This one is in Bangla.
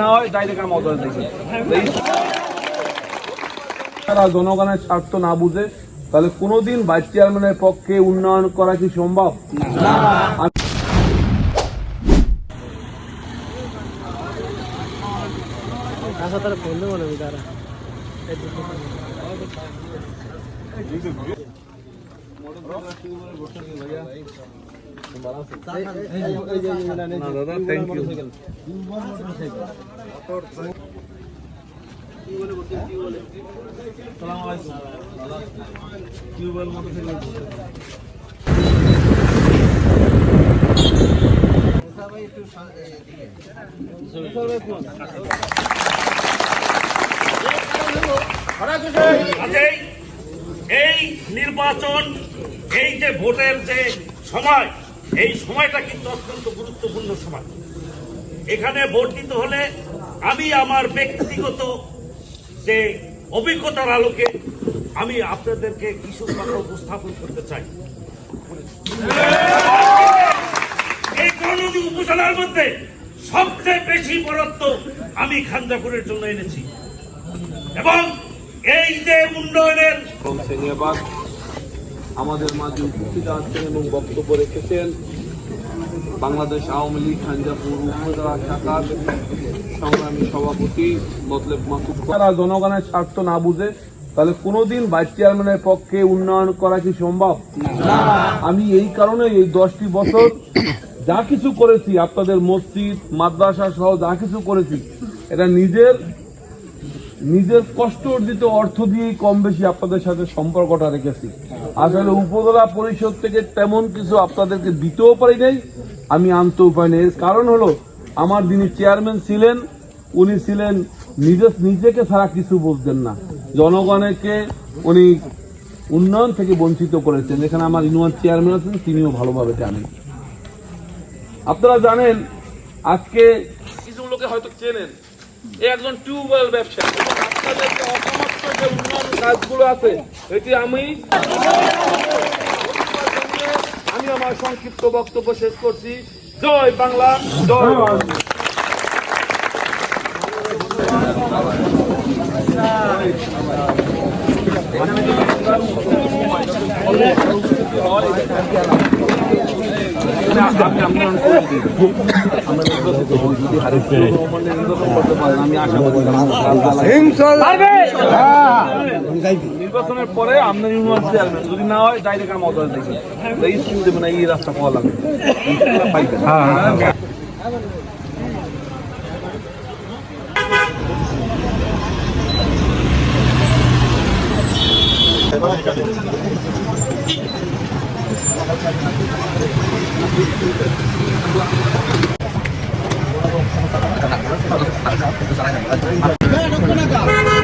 না হয় ডাইরেক্ট আমার অর্ডার দেখি তারা জনগণের স্বার্থ না বুঝে তাহলে কোনোদিন ভাইস চেয়ারম্যানের পক্ষে উন্নয়ন করা কি সম্ভব? আমি- এই নির্বাচন এই যে ভোটের যে সময় এই সময়টা কিন্তু অত্যন্ত গুরুত্বপূর্ণ সময়। এখানে দিতে হলে আমি আমার ব্যক্তিগত যে অভিজ্ঞতার আলোকে আমি আপনাদেরকে কিছু কথা উপস্থাপন করতে চাই। এই করণী উপজেলার মধ্যে সবচেয়ে বেশি বরাদ্দ আমি খাঞ্জাপুরের জন্য এনেছি। এবং এই যে উন্নয়নের আমাদের মাঝে উপস্থিত আছেন এবং বক্তব্য রেখেছেন বাংলাদেশ আওয়ামী লীগ খাঞ্জাপুর উপজেলা শাখার সংগ্রামী সভাপতি মতলেব মাসুদ তারা জনগণের স্বার্থ না বুঝে তাহলে কোনোদিন ভাইস চেয়ারম্যানের পক্ষে উন্নয়ন করা কি সম্ভব? আমি এই কারণে এই দশটি বছর যা কিছু করেছি আপনাদের মসজিদ মাদ্রাসা সহ যা কিছু করেছি এটা নিজের নিজের কষ্ট অর্জিত অর্থ দিয়েই কম বেশি আপনাদের সাথে সম্পর্কটা রেখেছি। আসলে উপজেলা পরিষদ থেকে তেমন কিছু আপনাদেরকে দিতেও পারি নাই, আমি আনতেও পারি নাই। এর কারণ হলো, আমার যিনি চেয়ারম্যান ছিলেন, উনি ছিলেন নিজে, নিজেকে ছাড়া কিছু বুঝতেন না। জনগণকে উনি উন্নয়ন থেকে বঞ্চিত করেছেন। যেখানে আমার ইউনিয়ন চেয়ারম্যান আছেন, তিনিও ভালোভাবে জানেন। আপনারা জানেন, আজকে কিছু লোকে হয়তো চেনেন। একজন টিউবওয়েল ব্যবসায়ী যে উন্নয়ন কাজগুলো আছে, এটি আমি আমি আমার সংক্ষিপ্ত বক্তব্য শেষ করছি। জয় বাংলা জয় বাংলা আমি নির্বাচনের পরে আপনার ইউনিয়ন চেয়ারম্যান যদি না হয় ডাইরেক্ট আমার অর্ডার দেখি। এই স্কিম দেবেন এই রাস্তা পাওয়া লাগবে। পাইবেন Thank you.